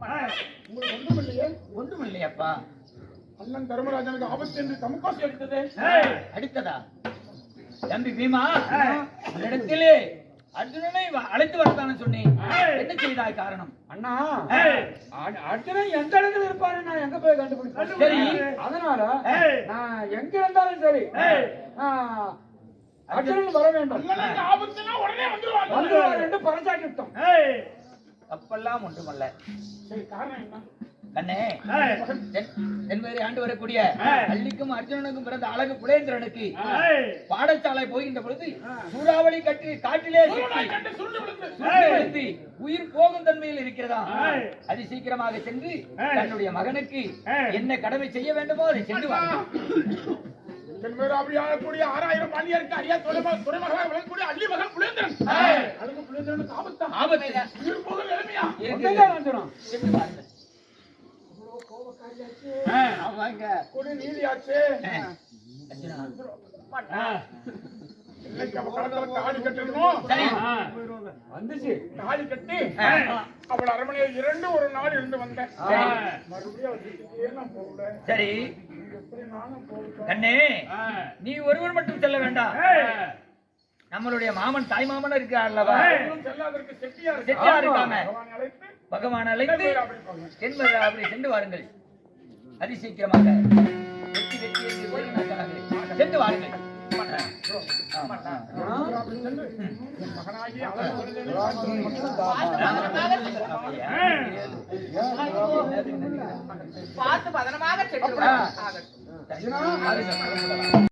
உங்களுக்கு ஒன்றும் இல்லையே? ஒன்றும் இல்லையப்பா. அண்ணன் தர்மராஜனுக்கு ஆபத்து என்று தமுக்காசி அடித்ததே அடித்ததா? தம்பி பீமா இடத்திலே அர்ஜுனனை வ- அழைத்து வரத்தானே சொன்னேன். என்ன செய்தாய் காரணம்? அண்ணா அர்ஜுனன் எந்த இடத்துல இருப்பாரு? நான் எங்க போய் கண்டுபிடிப்பேன்? சரி. அதனால நான் எங்க இருந்தாலும் சரி அர்ஜுனன் வர வேண்டும். ஆபத்துனா உடனே வந்துருவாங்க. வந்துருவார் என்று பறைசாட்டிவிட்டோம் தப்பெல்லாம் ஒன்றுமல்ல. சரி காரணம் என்ன? கண்ணே தென்- தென்மேரி ஆண்டு வரக்கூடிய அள்ளிக்கும் அர்ஜுனனுக்கும் பிறந்த அழகு புலேந்திரனுக்கு பாடசாலை போகின்ற பொழுது சூறாவளி கட்டி காட்டிலே உயிர் போகும் தன்மையில் இருக்கிறதா? அதி சீக்கிரமாக சென்று தன்னுடைய மகனுக்கு என்ன கடமை செய்ய வேண்டுமோ அதை சென்று ஆளக்கூடிய ஆறாயிரம் பாண்டியருக்கு அறியா துறைமக துறைமகளாக விளங்கக்கூடிய அள்ளி மகன் புலேந்திரன் அதுக்கு புலேந்திரனுக்கு ஆபத்தா? ஆபத்து. கொடு நீதியாச்சு வந்துச்சு தாலி கட்டி. அவள் அரண்மனையில் இரண்டு ஒரு நாள் இருந்து வந்தேன். மறுபடியும் சரி கண்ணே நீ ஒருவர் மட்டும் செல்ல வேண்டாம் நம்மளுடைய மாமன் தாய் மாமன் இருக்கார் அல்லவா செட்டியா இருக்கு செட்டியா இருக்காங்க பகவான் அழைத்து தென்மேறு அப்படி சென்று வாருங்கள். அதி சீக்கிரமாக வெற்றி என்று சென்று வாருங்கள்? பார்த்து பதனமாக சென்று.